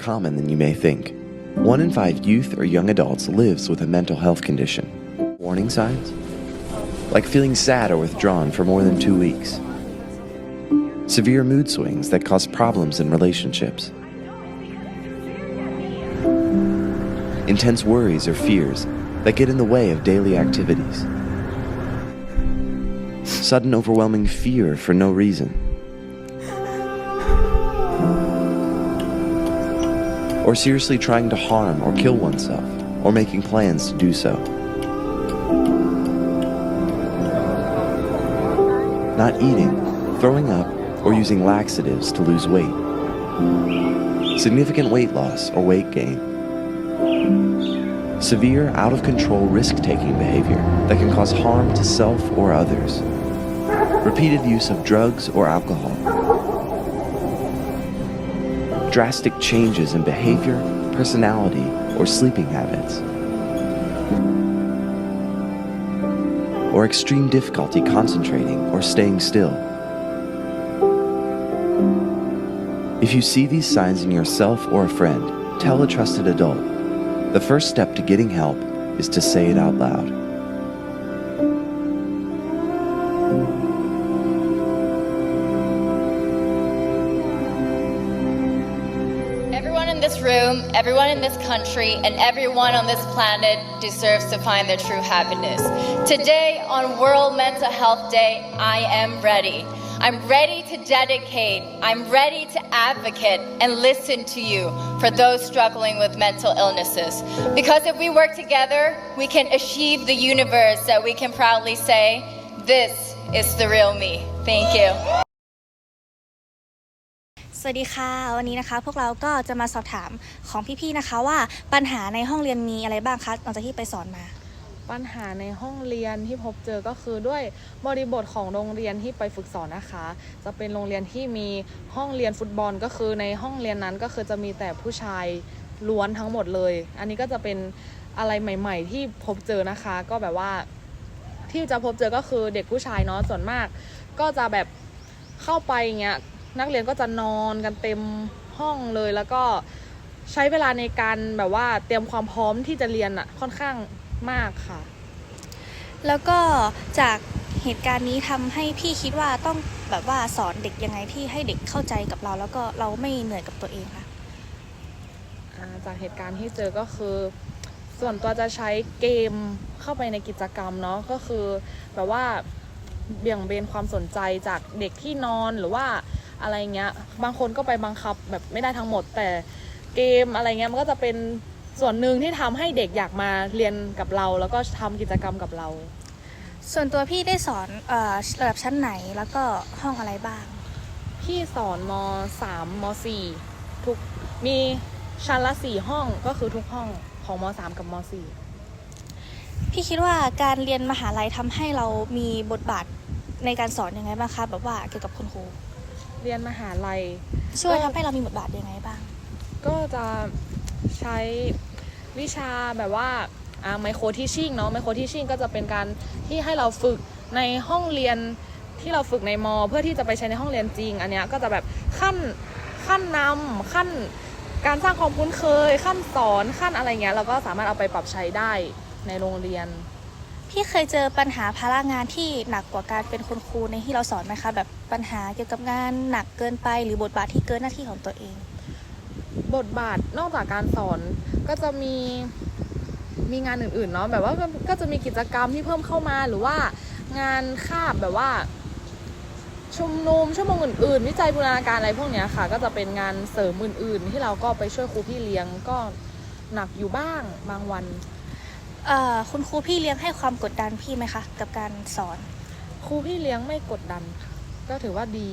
common than you may think. One in five youth or young adults lives with a mental health condition. Warning signs? Like feeling sad or withdrawn for more than two weeks. Severe mood swings that cause problems in relationships. Intense worries or fears that get in the way of daily activities. Sudden overwhelming fear for no reason. Or seriously trying to harm or kill oneself, or making plans to do so. Not eating, throwing up, or using laxatives to lose weight. Significant weight loss or weight gain. Severe, out of control risk taking behavior that can cause harm to self or others. Repeated use of drugs or alcohol. Drastic changes in behavior, personality, or sleeping habits. Or extreme difficulty concentrating or staying still. If you see these signs in yourself or a friend, tell a trusted adult. The first step to getting help is to say it out loud. This room, everyone in this country, and everyone on this planet deserves to find their true happiness. Today, on World Mental Health Day, I am ready. I'm ready to dedicate, I'm ready to advocate and listen to you for those struggling with mental illnesses. Because if we work together, we can achieve the universe that we can proudly say, this is the real me. Thank you. สวัสดีค่ะ วันนี้นะคะ พวกเราก็จะมาสอบถามของพี่ๆนะคะ ว่าปัญหาในห้องเรียนมีอะไรบ้างคะหลังจากที่ไปสอนมา ปัญหาในห้องเรียนที่พบเจอก็คือด้วยบริบทของโรงเรียนที่ไปฝึกสอนนะคะ จะเป็นโรงเรียนที่มีห้องเรียนฟุตบอลก็คือในห้องเรียนนั้นก็คือจะมีแต่ผู้ชายล้วนทั้งหมดเลย อันนี้ก็จะเป็นอะไรใหม่ ๆ ที่พบเจอนะคะ ก็แบบว่าที่จะพบเจอก็คือเด็กผู้ชายเนาะส่วนมาก ก็จะแบบเข้าไปเงี้ย นักเรียนก็จะนอนกันเต็มห้องเลยแล้วก็ใช้เวลาในการแบบว่าเตรียมความพร้อมที่จะเรียนอะค่อนข้างมากค่ะ แล้วก็จากเหตุการณ์นี้ทำให้พี่คิดว่าต้องแบบว่าสอนเด็กยังไงที่ให้เด็กเข้าใจกับเรา แล้วก็เราไม่เหนื่อยกับตัวเองค่ะอ่าจากเหตุการณ์ที่เจอก็คือ ส่วนตัวจะใช้เกมเข้าไปในกิจกรรมเนาะก็คือแบบว่าเบี่ยงเบนความสนใจจากเด็กที่นอนหรือว่า อะไรเงี้ย บางคนก็ไปบังคับแบบไม่ได้ทั้งหมด แต่เกมอะไรเงี้ยมันก็จะเป็นส่วนหนึ่งที่ทำให้เด็กอยากมาเรียนกับเรา แล้วก็ทำกิจกรรมกับเรา ส่วนตัวพี่ได้สอนเออระดับชั้นไหนแล้วก็ห้องอะไรบ้าง พี่สอนม3ม4ทุกมีชั้นละ4ห้องก็คือทุกห้องของม3กับม4พี่คิดว่าการเรียนมหาลัยทำให้เรามีบทบาทในการสอนยังไงบ้างคะแบบว่าเกี่ยวกับคุณครู เรียนมหาลัย ช่วยทำให้เรามีบทบาทยังไงบ้าง ก็จะใช้วิชาแบบว่าไมโครทิชชิ่งเนาะไมโครทิชชิ่งก็จะเป็นการที่ให้เราฝึกในห้องเรียนที่เราฝึกในมเพื่อที่จะไปใช้ในห้องเรียนจริง อันเนี้ยก็จะแบบขั้นขั้นนำขั้นการสร้างความคุ้นเคย ขั้นสอนขั้นอะไรเงี้ยเราก็สามารถเอาไปปรับใช้ได้ในโรงเรียน พี่เคยเจอปัญหาภาระงานที่หนักกว่าการเป็นคุณครูในที่เราสอนไหมคะ แบบปัญหาเกี่ยวกับงานหนักเกินไป หรือบทบาทที่เกินหน้าที่ของตัวเอง บทบาทนอกจากการสอนก็จะมีมีงานอื่นๆเนาะแบบว่าก็จะมีกิจกรรมที่เพิ่มเข้ามาหรือว่างานคาบแบบว่าชุมนุมชั่วโมงอื่นๆ วิจัยบูรณาการอะไรพวกเนี้ยค่ะ ก็จะเป็นงานเสริมอื่นๆ ที่เราก็ไปช่วยครูพี่เลี้ยงก็หนักอยู่บ้างบางวัน คุณครูพี่เลี้ยงให้ความกดดันพี่ไหมคะ กับการสอน ครูพี่เลี้ยงไม่กดดันค่ะก็ถือว่าดี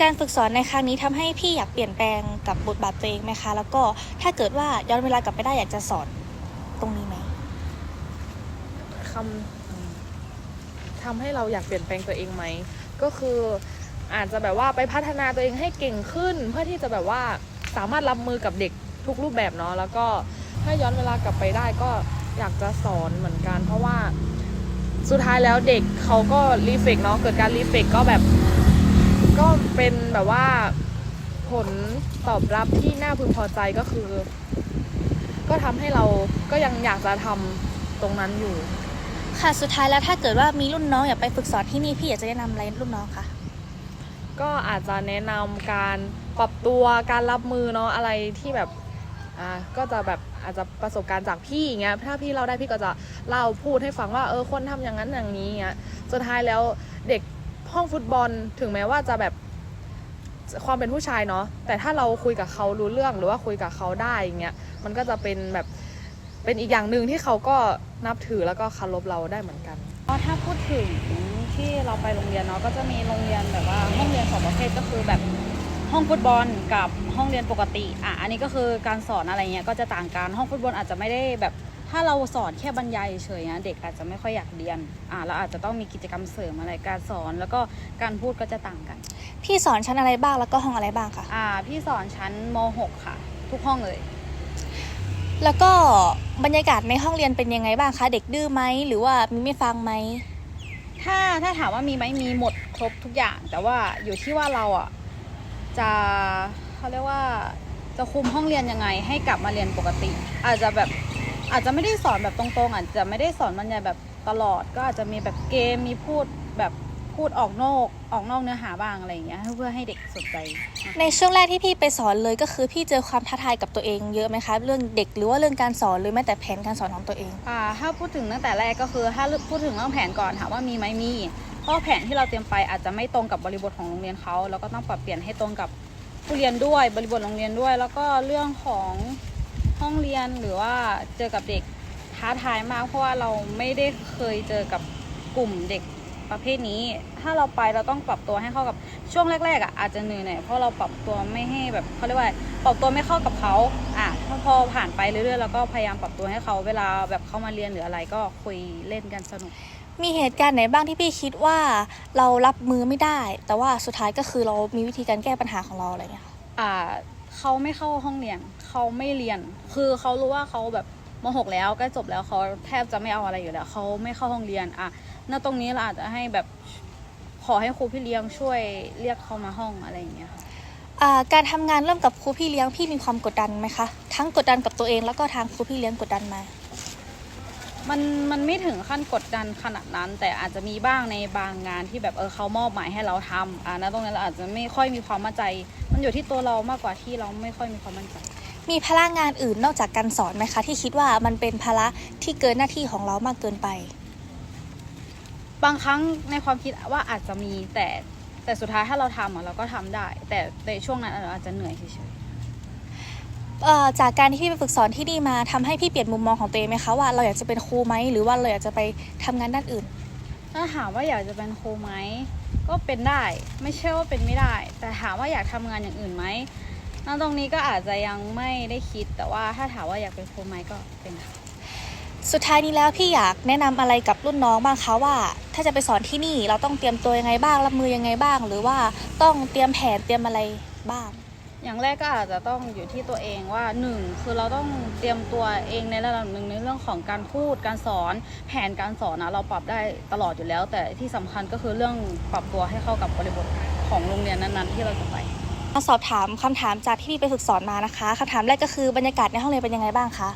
การฝึกสอนในครั้งนี้ทำให้พี่อยากเปลี่ยนแปลงกับบทบาทตัวเองไหมคะ แล้วก็ถ้าเกิดว่าย้อนเวลากลับไปได้อยากจะสอนตรงนี้ไหมคำทำให้เราอยากเปลี่ยนแปลงตัวเองไหม ก็คืออาจจะแบบว่าไปพัฒนาตัวเองให้เก่งขึ้น เพื่อที่จะแบบว่าสามารถรับมือกับเด็กทุกรูปแบบเนาะแล้วก็ ถ้าย้อนเวลากลับไปได้ก็อยากจะสอนเหมือนกัน เพราะว่าสุดท้ายแล้วเด็กเขาก็รีเฟกเนาะเกิดการรีเฟกก็แบบก็เป็นแบบว่าผลตตอบรับที่น่าพึงพอใจก็คือ ก็ทำให้เราก็ยังอยากจะทำตรงนั้นอยู่ ค่ะสุดท้ายแล้วถ้าเกิดว่ามีรุ่นน้องอยากไปฝึกสอนที่นี่พี่อยากจะแนะนำอะไรรุ่นน้องคะก็อาจจะแนะนำการปรับตัวการรับมือเนาะอะไรที่แบบ อ่าก็จะแบบอาจจะประสบการณ์จากพี่อย่างเงี้ยถ้าพี่เราได้พี่ก็จะเล่าพูดให้ฟังว่าเออคนทำอย่างนั้นอย่างนี้เงี้ยสุดท้ายแล้วเด็กห้องฟุตบอลถึงแม้ว่าจะแบบความเป็นผู้ชายเนาะแต่ถ้าเราคุยกับเขารู้เรื่องหรือว่าคุยกับเขาได้อย่างเงี้ยมันก็จะเป็นแบบเป็นอีกอย่างหนึ่งที่เขาก็นับถือแล้วก็เคารพเราได้เหมือนกันก็ถ้าพูดถึงที่เราไปโรงเรียนเนาะก็จะมีโรงเรียนแบบว่าห้องเรียนสองประเภทก็คือแบบ ห้องฟุตบอลกับห้องเรียนปกติอะอันนี้ก็คือการสอนอะไรเงี้ยก็จะต่างกันห้องฟุตบอลอาจจะไม่ได้แบบถ้าเราสอนแค่บรรยายเฉยๆนะเด็กอาจจะไม่ค่อยอยากเรียนอะเราอาจจะต้องมีกิจกรรมเสริมอะไรการสอนแล้วก็การพูดก็จะต่างกัน พี่สอนชั้นอะไรบ้างแล้วก็ห้องอะไรบ้างคะอ่าพี่สอนชั้นม .6 ค่ะ ทุกห้องเลย แล้วก็บรรยากาศในห้องเรียนเป็นยังไงบ้างคะเด็กดื้อไหมหรือว่ามีไม่ฟังไหมถ้าถ้าถามว่ามีไหมมีหมดครบทุกอย่าง แต่ว่าอยู่ที่ว่าเราอะ จะเขาเรียกว่าจะคุมห้องเรียนยังไง ให้กลับมาเรียนปกติ อาจจะแบบอาจจะไม่ได้สอนแบบตรงๆ อาจจะไม่ได้สอนบรรยายแบบตลอด ก็อาจจะมีแบบเกมมีพูดแบบพูดออกนอกออกนอกเนื้อหาบ้างอะไรอย่างเงี้ยเพื่อให้เด็กสนใจ ในช่วงแรกที่พี่ไปสอนเลยก็คือพี่เจอความท้าทายกับตัวเองเยอะไหมคะเรื่องเด็กหรือว่าเรื่องการสอนหรือแม้แต่แผนการสอนของตัวเองอ่าถ้าพูดถึงตั้งแต่แรกก็คือถ้าพูดถึงเรื่องแผนก่อนถามว่ามีไหมมี เพราะแผนที่เราเตรียมไปอาจจะไม่ตรงกับบริบทของโรงเรียนเขาแล้วก็ต้องปรับเปลี่ยนให้ตรงกับผู้เรียนด้วยบริบทโรงเรียนด้วย แล้วก็เรื่องของห้องเรียนหรือว่าเจอกับเด็กท้าทายมาก เพราะว่าเราไม่ได้เคยเจอกับกลุ่มเด็กประเภทนี้ ถ้าเราไปเราต้องปรับตัวให้เข้ากับช่วงแรกๆอะอาจจะเหนื่อยหน่อยเพราะเราปรับตัวไม่ให้แบบเขาเรียกว่าปรับตัวไม่เข้ากับเขาอะพอผ่านไปเรื่อยๆเราก็พยายามปรับตัวให้เขาเวลาแบบเขามาเรียนหรืออะไรก็คุยเล่นกันสนุก มีเหตุการณ์ไหนบ้างที่พี่คิดว่าเรารับมือไม่ได้ แต่ว่าสุดท้ายก็คือเรามีวิธีการแก้ปัญหาของเราอะไรอย่างเงี้ยค่ะอ่าเขาไม่เข้าห้องเรียนเขาไม่เรียน คือเขารู้ว่าเขาแบบมหกแล้วใกล้จบแล้วเขาแทบจะไม่เอาอะไรอยู่แล้วเขาไม่เข้าห้องเรียนอะณตรงนี้เราอาจจะให้แบบขอให้ครูพี่เลี้ยงช่วยเรียกเขามาห้องอะไรอย่างเงี้ยค่ะอ่าการทำงานร่วมกับครูพี่เลี้ยงพี่มีความกดดันไหมคะทั้งกดดันกับตัวเองแล้วก็ทางครูพี่เลี้ยงกดดันมามั นมันไม่ถึงขั้นกดดันขนาดนั้น แต่อาจจะมีบ้างในบางงานที่แบบเออเขามอบหมายให้เราทำอ่าณตรงนั้นเราอาจจะไม่ค่อยมีความมั่นใจ มันอยู่ที่ตัวเรามากกว่าที่เราไม่ค่อยมีความมั่นใจ มีภาระงานอื่นนอกจากการสอนไหมคะ ที่คิดว่ามันเป็นภาระที่เกินหน้าที่ของเรามากเกินไป บางครั้งในความคิดว่าอาจจะมีแต่แต่สุดท้ายถ้าเราทำอะเราก็ทำได้ แต่ในช่วงนั้นเราอาจจะเหนื่อยเฉยเอ่อ จากการที่พี่ไปฝึกสอนที่นี่มาทำให้พี่เปลี่ยนมุมมองของตัวเองไหมคะว่าเราอยากจะเป็นครูไหมหรือว่าเราอยากจะไปทำงานด้านอื่นๆถ้าถามว่าอยากจะเป็นครูไหมก็เป็นได้ไม่ใช่ว่าเป็นไม่ได้ แต่ถามว่าอยากทำงานอย่างอื่นไหมณตรงนี้ก็อาจจะยังไม่ได้คิดแต่ว่าถ้าถามว่าอยากเป็นครูไหมก็เป็นค่ะสุดท้ายนี้แล้วพี่อยากแนะนำอะไรกับรุ่นน้องบ้างคะว่า ถ้าจะไปสอนที่นี่เราต้องเตรียมตัวยังไงบ้างรับมือยังไงบ้าง หรือว่าต้องเตรียมแผนเตรียมอะไรบ้าง อย่างแรกก็อาจจะต้องอยู่ที่ตัวเองว่าหนึ่งคือเราต้องเตรียมตัวเองในระดับหนึ่งในเรื่องของการพูดการสอนแผนการสอนนะเราปรับได้ตลอดอยู่แล้ว แต่ที่สำคัญก็คือเรื่องปรับตัวให้เข้ากับบริบทของโรงเรียนนั้นๆ ที่เราจะไปมาสอบถามคำถามจากที่พี่ไปฝึกสอนมานะคะคำถามแรกก็คือบรรยากาศในห้องเรียนเป็นยังไงบ้างคะ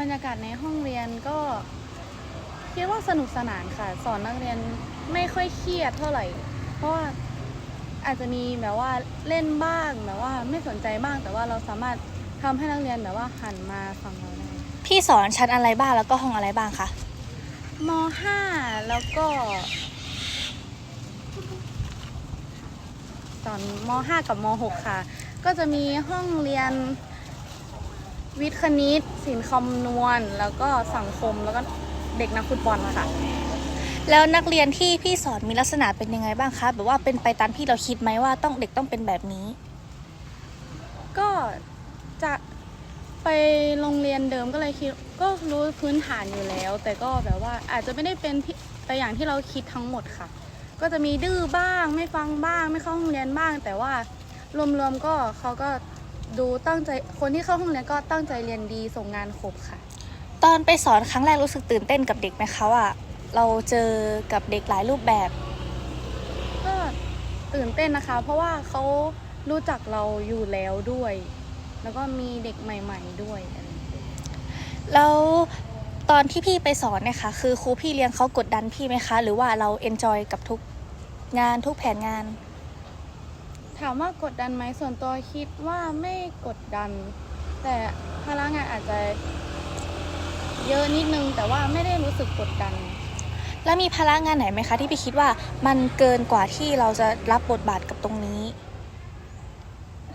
บรรยากาศในห้องเรียนก็คิดว่าสนุกสนานค่ะ สอนนักเรียนไม่ค่อยเครียดเท่าไหร่ เพราะว่า อาจจะมีแบบว่าเล่นบ้างแบบว่าไม่สนใจบ้าง แต่ว่าเราสามารถทำให้นักเรียนแบบว่าหันมาฟังเราได้พี่สอนชั้นอะไรบ้างแล้วก็ห้องอะไรบ้างคะม .5 แล้วก็ตอนม .5 กับม .6 ค่ะ ก็จะมีห้องเรียนวิทย์คณิตศิลป์คำนวณ แล้วก็สังคมแล้วก็เด็กนักฟุตบอลค่ะ แล้วนักเรียนที่พี่สอนมีลักษณะเป็นยังไงบ้างคะแบบว่าเป็นไปตามที่เราคิดไหมว่าต้องเด็กต้องเป็นแบบนี้ ก็จะไปโรงเรียนเดิมก็เลยคิดก็รู้พื้นฐานอยู่แล้ว แต่ก็แบบว่าอาจจะไม่ได้เป็นที่ไปอย่างที่เราคิดทั้งหมดค่ะ ก็จะมีดื้อบ้าง ไม่ฟังบ้าง ไม่เข้าห้องเรียนบ้าง แต่ว่ารวมๆก็เขาก็ดูตั้งใจคนที่เข้าห้องเรียนก็ตั้งใจเรียนดีส่งงานครบค่ะ ตอนไปสอนครั้งแรกรู้สึกตื่นเต้นกับเด็กไหมคะว่า เราเจอกับเด็กหลายรูปแบบก็ตื่นเต้นนะคะ เพราะว่าเขารู้จักเราอยู่แล้วด้วย แล้วก็มีเด็กใหม่ ๆด้วยอะไรอย่างเงี้ยแล้วตอนที่พี่ไปสอนเนี่ยค่ะคือครูพี่เลี้ยงเขากดดันพี่ไหมคะ หรือว่าเราเอนจอยกับทุกงานทุกแผนงาน ถามว่ากดดันไหมส่วนตัวคิดว่าไม่กดดัน แต่ภาระงานอาจจะเยอะนิดนึงแต่ว่าไม่ได้รู้สึกกดดัน แล้วมีภาระงานไหนไหมคะ ที่พี่คิดว่ามันเกินกว่าที่เราจะรับบทบาทกับตรงนี้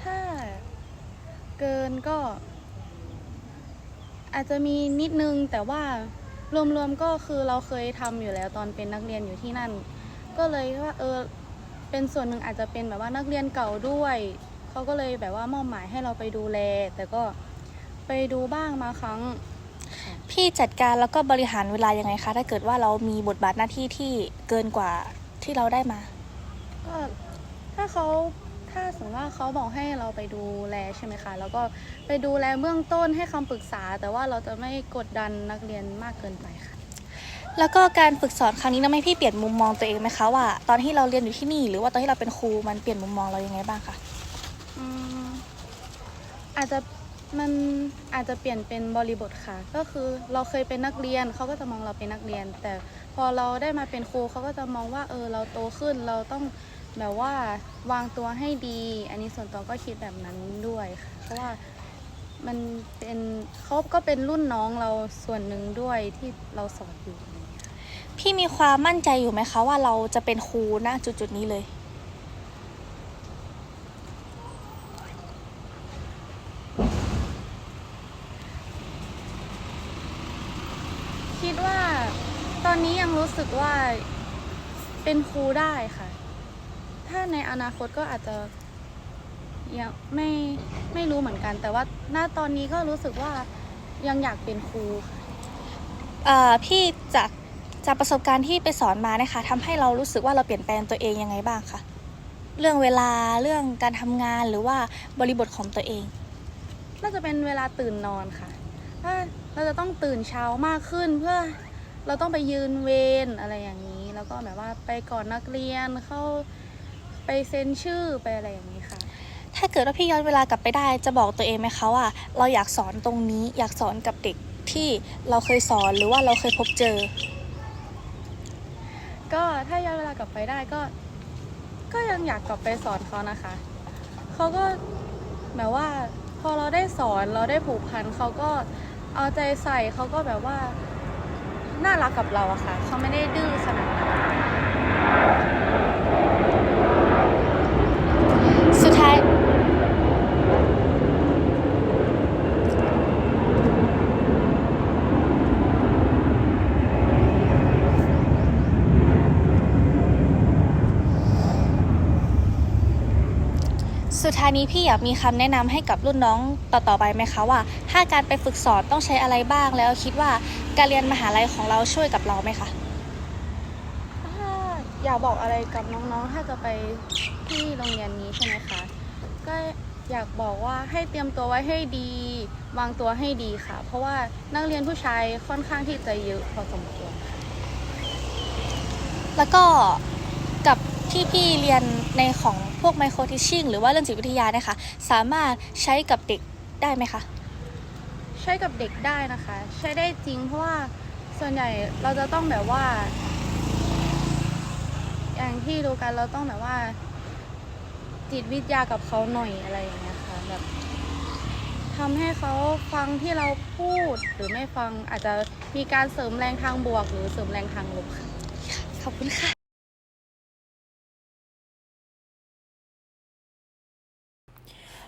ถ้าเกินก็ อาจจะมีนิดนึงแต่ว่ารวมๆก็คือเราเคยทำอยู่แล้วตอนเป็นนักเรียนอยู่ที่นั่น ก็เลยว่าเออเป็นส่วนหนึ่งอาจจะเป็นแบบว่านักเรียนเก่าด้วยเขาก็เลยแบบว่ามอบหมายให้เราไปดูแล แต่ก็ไปดูบ้างมาครั้ง พี่จัดการแล้วก็บริหารเวลายังไงคะ ถ้าเกิดว่าเรามีบทบาทหน้าที่ที่เกินกว่าที่เราได้มา ก็ถ้าเขาถ้าสมมติว่าเขาบอกให้เราไปดูแลใช่ไหมคะ แล้วก็ไปดูแลเบื้องต้นให้คำปรึกษา แต่ว่าเราจะไม่กดดันนักเรียนมากเกินไปค่ะ แล้วก็การฝึกสอนครั้งนี้ทำให้พี่เปลี่ยนมุมมองตัวเองไหมคะว่า ตอนที่เราเรียนอยู่ที่นี่ หรือว่าตอนที่เราเป็นครูมันเปลี่ยนมุมมองเรายังไงบ้างคะอืมอาจจะ มันอาจจะเปลี่ยนเป็นบริบทค่ะ ก็คือเราเคยเป็นนักเรียนเขาก็จะมองเราเป็นนักเรียน แต่พอเราได้มาเป็นครูเขาก็จะมองว่าเออเราโตขึ้นเราต้องแบบว่าวางตัวให้ดี อันนี้ส่วนตัวก็คิดแบบนั้นด้วยค่ะเพราะว่ามันเป็นเขาก็เป็นรุ่นน้องเราส่วนหนึ่งด้วยที่เราสอนอยู่ พี่มีความมั่นใจอยู่ไหมคะว่าเราจะเป็นครูณจุดจุดๆนี้เลย คิดว่าตอนนี้ยังรู้สึกว่าเป็นครูได้ค่ะ ถ้าในอนาคตก็อาจจะยังไม่ไม่รู้เหมือนกัน แต่ว่าณตอนนี้ก็รู้สึกว่ายังอยากเป็นครูค่ะเอ่อพี่จากจากประสบการณ์ที่ไปสอนมานะคะทำให้เรารู้สึกว่าเราเปลี่ยนแปลงตัวเองยังไงบ้างคะเรื่องเวลาเรื่องการทำงานหรือว่าบริบทของตัวเอง น่าจะเป็นเวลาตื่นนอนค่ะ ถ้าเราจะต้องตื่นเช้ามากขึ้นเพื่อเราต้องไปยืนเวรอะไรอย่างนี้ แล้วก็แบบว่าไปก่อนนักเรียนเข้าไปเซ็นชื่อไปอะไรอย่างนี้ค่ะ ถ้าเกิดว่าพี่ย้อนเวลากลับไปได้จะบอกตัวเองไหมคะว่า เราอยากสอนตรงนี้อยากสอนกับเด็กที่เราเคยสอนหรือว่าเราเคยพบเจอ ก็ถ้าย้อนเวลากลับไปได้ก็ ก็ยังอยากกลับไปสอนเขานะคะเขาก็แบบว่าพอเราได้สอนเราได้ผูกพันเขาก็ เอาใจใส่เขาก็แบบว่า น่ารักกับเราอะค่ะ เขาไม่ได้ดื้อขนาดนั้น สุดท้าย สุดท้ายนี้พี่อยากมีคำแนะนำให้กับรุ่นน้องต่อๆไปไหมคะว่า ถ้าการไปฝึกสอนต้องใช้อะไรบ้าง แล้วคิดว่าการเรียนมหาลัยของเราช่วยกับเราไหมคะถ้าอยากบอกอะไรกับน้องๆ ถ้าจะไปที่โรงเรียนนี้ใช่ไหมคะ ก็อยากบอกว่าให้เตรียมตัวไว้ให้ดี วางตัวให้ดีค่ะ เพราะว่านักเรียนผู้ชายค่อนข้างที่จะเยอะพอสมควรแล้วก็กับที่พี่เรียนในของ พวกไมโครทิชชิ่งหรือว่าเรื่องจิตวิทยาเนะคะ สามารถใช้กับเด็กได้ไหมคะ ใช้กับเด็กได้นะคะ ใช้ได้จริงเพราะว่าส่วนใหญ่เราจะต้องแบบว่า อย่างที่รู้กันเราต้องแบบว่า จิตวิทยากับเขาหน่อยอะไรอย่างเงี้ยค่ะแบบทำให้เขาฟังที่เราพูดหรือไม่ฟังอาจจะมีการเสริมแรงทางบวก หรือเสริมแรงทางลบค่ะขอบคุณค่ะ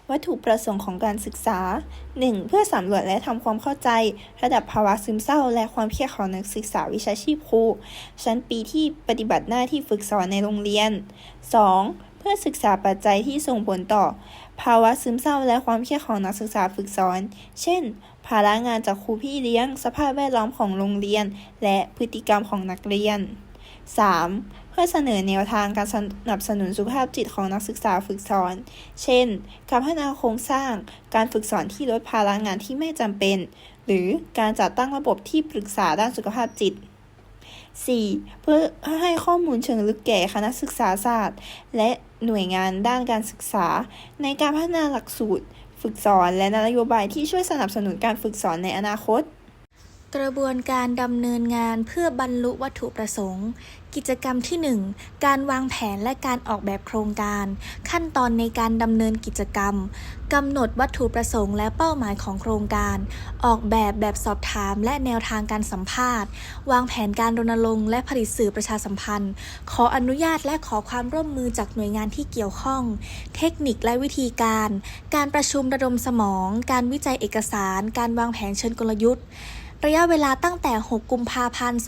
วัตถุประสงค์ของการศึกษา 1. เพื่อสำรวจและทำความเข้าใจ ระดับภาวะซึมเศร้า และความเครียดของนักศึกษาวิชาชีพครู ชั้นปีที่ปฏิบัติหน้าที่ฝึกสอนในโรงเรียน 2. เพื่อศึกษาปัจจัยที่ส่งผลต่อ ภาวะซึมเศร้าและความเครียดของนักศึกษาฝึกสอน เช่น ภาระงานจากครูพี่เลี้ยง สภาพแวดล้อมของโรงเรียน และพฤติกรรมของนักเรียน 3. เพื่อเสนอแนวทางการสนับสนุนสุขภาพจิตของนักศึกษาฝึกสอน เช่น การพัฒนาโครงสร้าง การฝึกสอนที่ลดภาระงานที่ไม่จำเป็น หรือการจัดตั้งระบบที่ปรึกษาด้านสุขภาพจิต 4. เพื่อให้ข้อมูลเชิงลึกแก่คณะศึกษาศาสตร์ และหน่วยงานด้านการศึกษา ในการพัฒนาหลักสูตร ฝึกสอนและนโยบายที่ช่วยสนับสนุนการฝึกสอนในอนาคต กระบวนการดำเนินงานเพื่อบรรลุวัตถุประสงค์ กิจกรรมที่ 1 การวางแผนและการออกแบบโครงการ ขั้นตอนในการดำเนินกิจกรรมกำหนดวัตถุประสงค์และเป้าหมายของโครงการ ออกแบบแบบสอบถามและแนวทางการสัมภาษณ์ วางแผนการรณรงค์และผลิตสื่อประชาสัมพันธ์ ขออนุญาตและขอความร่วมมือจากหน่วยงานที่เกี่ยวข้อง เทคนิคและวิธีการ การประชุมระดมสมอง การวิจัยเอกสาร การวางแผนเชิงกลยุทธ์ ระยะเวลาตั้งแต่ 6 กุมภาพันธ์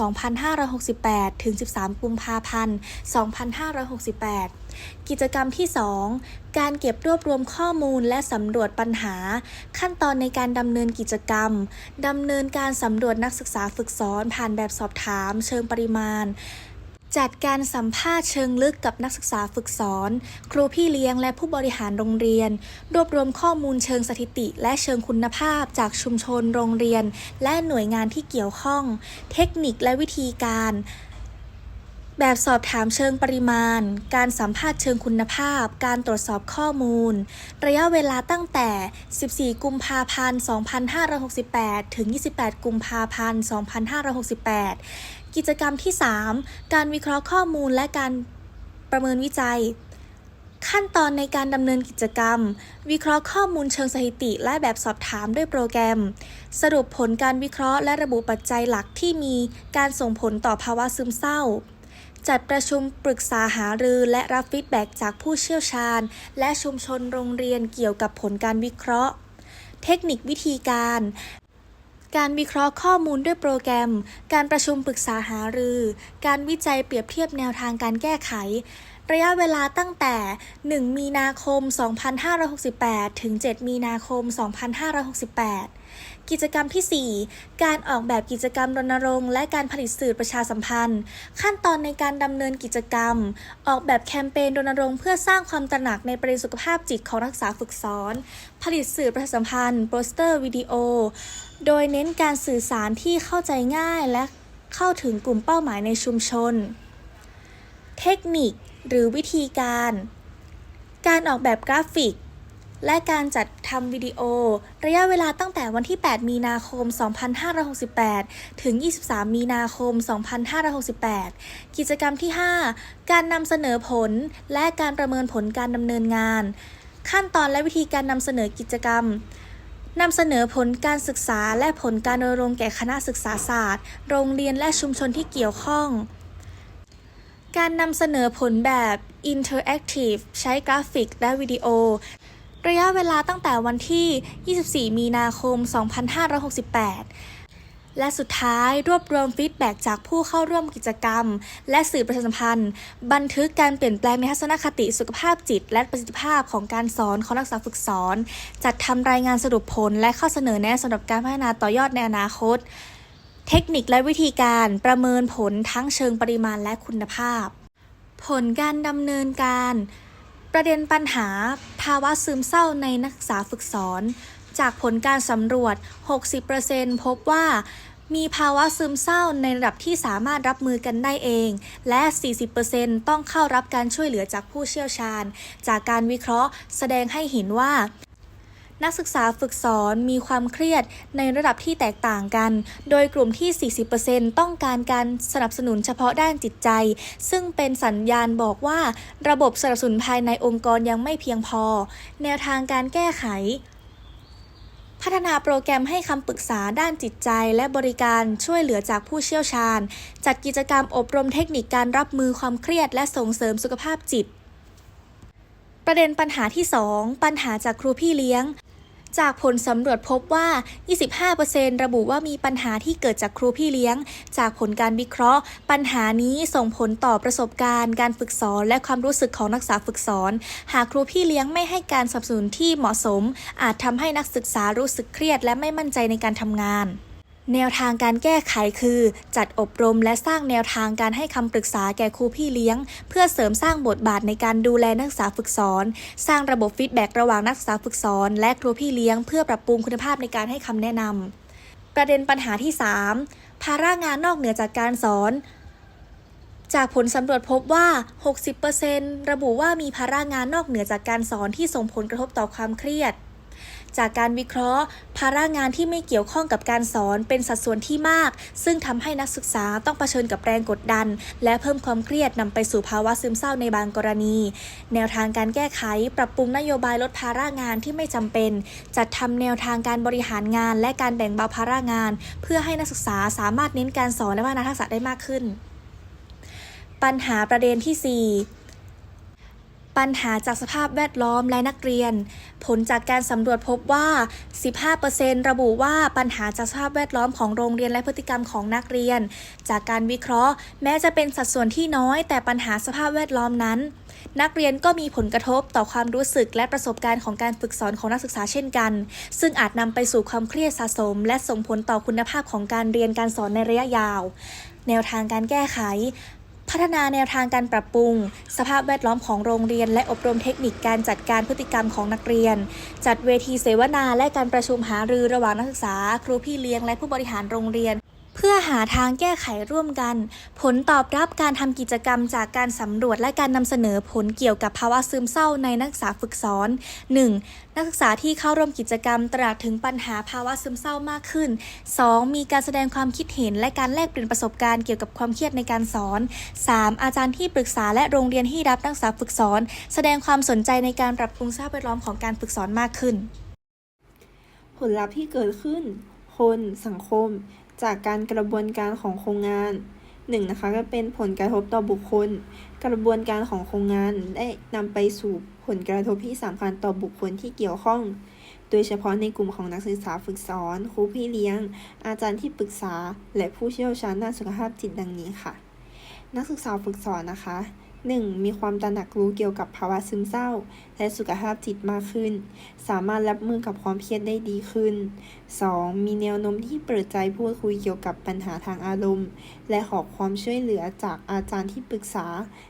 2568 ถึง 13 กุมภาพันธ์ 2568 กิจกรรมที่ 2 การเก็บรวบรวมข้อมูลและสำรวจปัญหา ขั้นตอนในการดำเนินกิจกรรม ดำเนินการสำรวจนักศึกษาฝึกสอนผ่านแบบสอบถาม เชิงปริมาณ จัดการสัมภาษณ์เชิงลึกกับนักศึกษาฝึกสอน ครูพี่เลี้ยงและผู้บริหารโรงเรียน รวบรวมข้อมูลเชิงสถิติ และเชิงคุณภาพจากชุมชนโรงเรียน และหน่วยงานที่เกี่ยวข้อง เทคนิคและวิธีการ แบบสอบถามเชิงปริมาณ การสัมภาษณ์เชิงคุณภาพ การตรวจสอบข้อมูล ระยะเวลาตั้งแต่ 14 กุมภาพันธ์ 2568 ถึง 28 กุมภาพันธ์ 2568 กิจกรรมที่ 3 การวิเคราะห์ข้อมูลและการประเมินวิจัย ขั้นตอนในการดำเนินกิจกรรม วิเคราะห์ข้อมูลเชิงสถิติ และแบบสอบถามด้วยโปรแกรม สรุปผลการวิเคราะห์และระบุปัจจัยหลักที่มีการส่งผลต่อภาวะซึมเศร้า จัดประชุมปรึกษาหารือและรับฟีดแบ็กจากผู้เชี่ยวชาญ และชุมชนโรงเรียนเกี่ยวกับผลการวิเคราะห์ เทคนิควิธีการ การวิเคราะห์ข้อมูลด้วยโปรแกรม การประชุมปรึกษาหารือ การวิจัยเปรียบเทียบแนวทางการแก้ไข ระยะเวลาตั้งแต่ 1 มีนาคม 2568 ถึง 7 มีนาคม 2568 กิจกรรมที่ 4 การออกแบบกิจกรรมรณรงค์และการผลิตสื่อประชาสัมพันธ์ ขั้นตอนในการดำเนินกิจกรรม ออกแบบแคมเปญรณรงค์เพื่อสร้างความตระหนักในประเด็นสุขภาพจิตของนักศึกษาฝึกสอน ผลิตสื่อประชาสัมพันธ์ โปสเตอร์วิดีโอ โดยเน้นการสื่อสารที่เข้าใจง่ายและเข้าถึงกลุ่มเป้าหมายในชุมชน เทคนิคหรือวิธีการ การออกแบบกราฟิก และการจัดทำวิดีโอ ระยะเวลาตั้งแต่วันที่ 8 มีนาคม 2568 ถึง 23 มีนาคม 2568 กิจกรรมที่ 5 การนำเสนอผลและการประเมินผลการดำเนินงาน ขั้นตอนและวิธีการนำเสนอกิจกรรม นำเสนอผลการศึกษาและผลการรณรงค์แก่คณะศึกษาศาสตร์ โรงเรียนและชุมชนที่เกี่ยวข้อง การนำเสนอผลแบบ Interactive ใช้กราฟิกและวิดีโอ ระยะเวลาตั้งแต่วันที่ 24 มีนาคม 2568 และสุดท้ายรวบรวมฟีดแบ็จากผู้เข้าร่วมกิจกรรม และสื่อประชาสัมพันธ์ บันทึกการเปลี่ยนแปลงในทัศนคติสุขภาพจิต และประสิทธิภาพของการสอนของนักศึกษาฝึกสอน จัดทำรายงานสรุปผลและข้อเสนอแนะสำหรับการพัฒนาต่อยอดในอนาคต เทคนิคและวิธีการประเมินผลทั้งเชิงปริมาณและคุณภาพ ผลการดำเนินการประเด็นปัญหาภาวะซึมเศร้าในนักศึกษาฝึกสอน จากผลการสำรวจ 60%พบว่ามีภาวะซึมเศร้าในระดับที่สามารถรับมือกันได้เอง และ 40%ต้องเข้ารับการช่วยเหลือจากผู้เชี่ยวชาญ จากการวิเคราะห์แสดงให้เห็นว่า นักศึกษาฝึกสอนมีความเครียดในระดับที่แตกต่างกัน โดยกลุ่มที่ 40%ต้องการการสนับสนุนเฉพาะด้านจิตใจ ซึ่งเป็นสัญญาณบอกว่า ระบบสนับสนุนภายในองค์กรยังไม่เพียงพอ แนวทางการแก้ไข พัฒนาโปรแกรมให้คำปรึกษาด้านจิตใจและบริการช่วยเหลือจากผู้เชี่ยวชาญ จัดกิจกรรมอบรมเทคนิคการรับมือความเครียดและส่งเสริมสุขภาพจิต ประเด็นปัญหาที่ 2 ปัญหาจากครูพี่เลี้ยง จากผลสำรวจพบว่า 25%ระบุว่ามีปัญหาที่เกิดจากครูพี่เลี้ยง จากผลการวิเคราะห์ ปัญหานี้ส่งผลต่อประสบการณ์ การฝึกสอน และความรู้สึกของนักศึกษาฝึกสอน หากครูพี่เลี้ยงไม่ให้การสนับสนุนที่เหมาะสม อาจทำให้นักศึกษารู้สึกเครียดและไม่มั่นใจในการทำงาน แนวทางการแก้ไขคือ จัดอบรมและสร้างแนวทางการให้คำปรึกษาแก่ครูพี่เลี้ยง เพื่อเสริมสร้างบทบาทในการดูแลนักศึกษาฝึกสอน สร้างระบบฟีดแบ็กระหว่างนักศึกษาฝึกสอน และครูพี่เลี้ยง เพื่อปรับปรุงคุณภาพในการให้คำแนะนำประเด็นปัญหาที่ 3 ภาระงานนอกเหนือจากการสอน จากผลสำรวจพบว่า 60%ระบุว่ามีภาระงานนอกเหนือจากการสอนที่ส่งผลกระทบต่อความเครียด จากการวิเคราะห์ ภาระงานที่ไม่เกี่ยวข้องกับการสอนเป็นสัดส่วนที่มาก ซึ่งทำให้นักศึกษาต้องเผชิญกับแรงกดดัน และเพิ่มความเครียดนำไปสู่ภาวะซึมเศร้าในบางกรณี แนวทางการแก้ไข ปรับปรุงนโยบายลดภาระงานที่ไม่จำเป็น จัดทำแนวทางการบริหารงาน และการแบ่งเบาภาระงาน เพื่อให้นักศึกษาสามารถเน้นการสอนและพัฒนาทักษะได้มากขึ้น ปัญหาประเด็นที่ 4 ปัญหาจากสภาพแวดล้อมและนักเรียน ผลจากการสำรวจพบว่า 15%ระบุว่าปัญหาจากสภาพแวดล้อมของโรงเรียนและพฤติกรรมของนักเรียน จากการวิเคราะห์ แม้จะเป็นสัดส่วนที่น้อย แต่ปัญหาสภาพแวดล้อมนั้น นักเรียนก็มีผลกระทบต่อความรู้สึกและประสบการณ์ของการฝึกสอนของนักศึกษาเช่นกัน ซึ่งอาจนำไปสู่ความเครียดสะสม และส่งผลต่อคุณภาพของการเรียนการสอนในระยะยาว แนวทางการแก้ไข พัฒนาแนวทางการปรับปรุง สภาพแวดล้อมของโรงเรียน และอบรมเทคนิคการจัดการพฤติกรรมของนักเรียน จัดเวทีเสวนาและการประชุมหารือระหว่างนักศึกษา ครูพี่เลี้ยงและผู้บริหารโรงเรียน เพื่อหาทางแก้ไขร่วมกัน ผลตอบรับการทำกิจกรรมจากการสำรวจและการนำเสนอผลเกี่ยวกับภาวะซึมเศร้าในนักศึกษาฝึกสอน 1. นักศึกษาที่เข้าร่วมกิจกรรมตระหนักถึงปัญหาภาวะซึมเศร้ามากขึ้น 2. มีการแสดงความคิดเห็นและการแลกเปลี่ยนประสบการณ์เกี่ยวกับความเครียดในการสอน 3. อาจารย์ที่ปรึกษาและโรงเรียนที่รับนักศึกษาฝึกสอน แสดงความสนใจในการปรับปรุงสภาพแวดล้อมของการฝึกสอนมากขึ้น ผลลัพธ์ที่เกิดขึ้น คน สังคม จากการกระบวนการของโครงงานหนึ่งนะคะก็เป็นผลกระทบต่อบุคคล กระบวนการของโครงงานได้นำไปสู่ผลกระทบที่สำคัญต่อบุคคลที่เกี่ยวข้อง โดยเฉพาะในกลุ่มของนักศึกษาฝึกสอน ครูพี่เลี้ยง อาจารย์ที่ปรึกษา และผู้เชี่ยวชาญด้านสุขภาพจิตดังนี้ค่ะ นักศึกษาฝึกสอนนะคะ 1. มีความตระหนักรู้เกี่ยวกับภาวะซึมเศร้า และสุขภาพจิตมากขึ้น สามารถรับมือกับความเครียดได้ดีขึ้น 2. มีแนวโน้มที่เปิดใจพูดคุยเกี่ยวกับปัญหาทางอารมณ์ และขอความช่วยเหลือจากอาจารย์ที่ปรึกษา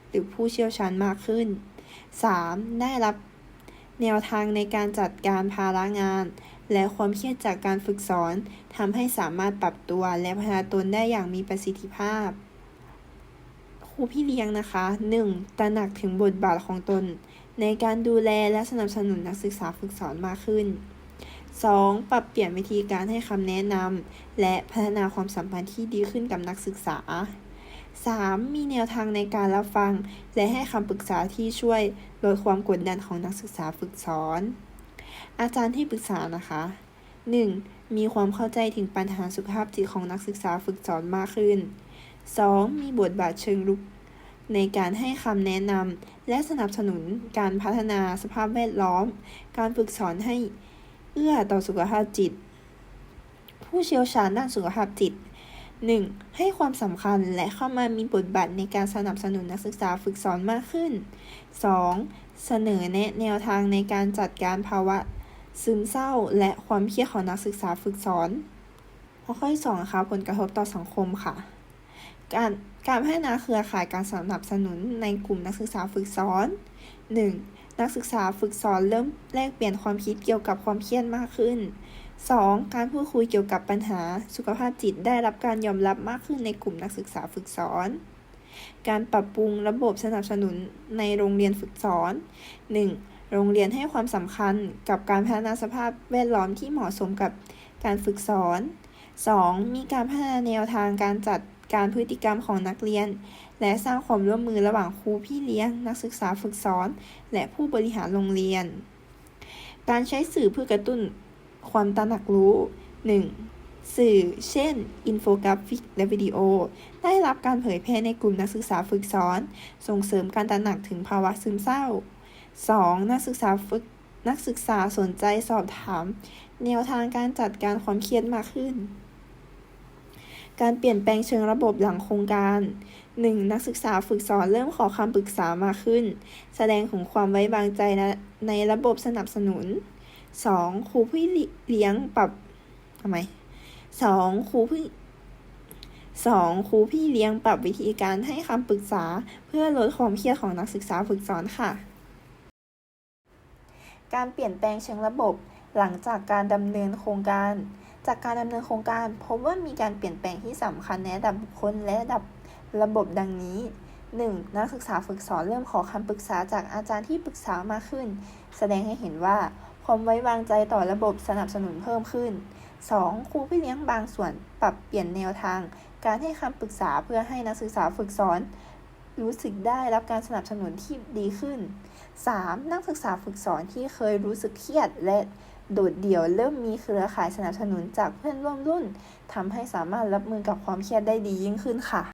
หรือผู้เชี่ยวชาญมากขึ้น 3. ได้รับแนวทางในการจัดการภาระงาน และความเครียดจากการฝึกสอนทำให้สามารถปรับตัวและพัฒนาตนได้อย่างมีประสิทธิภาพ ครูพี่เลี้ยงนะคะ 1. ตระหนักถึงบทบาทของตน ในการดูแลและสนับสนุนนักศึกษาฝึกสอนมากขึ้น 2. ปรับเปลี่ยนวิธีการให้คำแนะนำและพัฒนาความสัมพันธ์ที่ดีขึ้นกับนักศึกษา 3. มีแนวทางในการรับฟัง และให้คำปรึกษาที่ช่วยลดความกดดันของนักศึกษาฝึกสอน อาจารย์ที่ปรึกษานะคะ 1. มีความเข้าใจถึงปัญหาสุขภาพจิตของนักศึกษาฝึกสอนมากขึ้น 2. มีบทบาทเชิงรุก ในการให้คำแนะนำและสนับสนุนการพัฒนาสภาพแวดล้อม การฝึกสอนให้เอื้อต่อสุขภาพจิต ผู้เชี่ยวชาญด้านสุขภาพจิต 1. ให้ความสำคัญและเข้ามามีบทบาทในการสนับสนุนนักศึกษาฝึกสอนมากขึ้น 2. เสนอแนะแนวทางในการจัดการภาวะ ซึมเศร้าและความเครียดของนักศึกษาฝึกสอนข้อที่สองนะคะผลกระทบต่อสังคมค่ะ การการพัฒนาเครือข่ายการสนับสนุนในกลุ่มนักศึกษาฝึกสอน 1. นักศึกษาฝึกสอนเริ่มแลกเปลี่ยนความคิดเกี่ยวกับความเครียดมากขึ้น 2. การพูดคุยเกี่ยวกับปัญหาสุขภาพจิตได้รับการยอมรับมากขึ้นในกลุ่มนักศึกษาฝึกสอน การปรับปรุงระบบสนับสนุนในโรงเรียนฝึกสอน 1. โรงเรียนให้ความสำคัญกับการพัฒนาสภาพแวดล้อมที่เหมาะสมกับการฝึกสอน 2. มีการพัฒนาแนวทางการจัด การพฤติกรรมของนักเรียน และสร้างความร่วมมือระหว่างครูพี่เลี้ยง นักศึกษาฝึกสอน และผู้บริหารโรงเรียน การใช้สื่อเพื่อกระตุ้นความตระหนักรู้ 1. สื่อ เช่น อินโฟกราฟิกและวิดีโอ ได้รับการเผยแพร่ในกลุ่มนักศึกษาฝึกสอน ส่งเสริมการตระหนักถึงภาวะซึมเศร้า 2. นักศึกษาฝึกนักศึกษาสนใจสอบถาม แนวทางการจัดการความเครียดมากขึ้น การเปลี่ยนแปลงเชิงระบบหลังโครงการ 1. นักศึกษาฝึกสอนเริ่มขอคำปรึกษามากขึ้น แสดงถึงความไว้วางใจในระบบสนับสนุน 2. ครูพี่เลี้ยงปรับทำไม 2. ครูพี่ 2. ครูพี่เลี้ยงปรับวิธีการให้คำปรึกษา เพื่อลดความเครียดของนักศึกษาฝึกสอนค่ะ การเปลี่ยนแปลงเชิงระบบหลังจากการดำเนินโครงการ จากการดำเนินโครงการพบว่ามีการเปลี่ยนแปลงที่สำคัญในระดับบุคคลและระดับระบบดังนี้ 1. นักศึกษาฝึกสอนเริ่มขอคำปรึกษาจากอาจารย์ที่ปรึกษามากขึ้น แสดงให้เห็นว่าความไว้วางใจต่อระบบสนับสนุนเพิ่มขึ้น 2. ครูพี่เลี้ยงบางส่วนปรับเปลี่ยนแนวทาง การให้คำปรึกษาเพื่อให้นักศึกษาฝึกสอน รู้สึกได้รับการสนับสนุนที่ดีขึ้น 3. นักศึกษาฝึกสอนที่เคยรู้สึกเครียดและ โดดเดี่ยวเริ่มมีเครือข่ายสนับสนุนจากเพื่อนร่วมรุ่นทำให้สามารถรับมือกับความเครียดได้ดียิ่งขึ้นค่ะ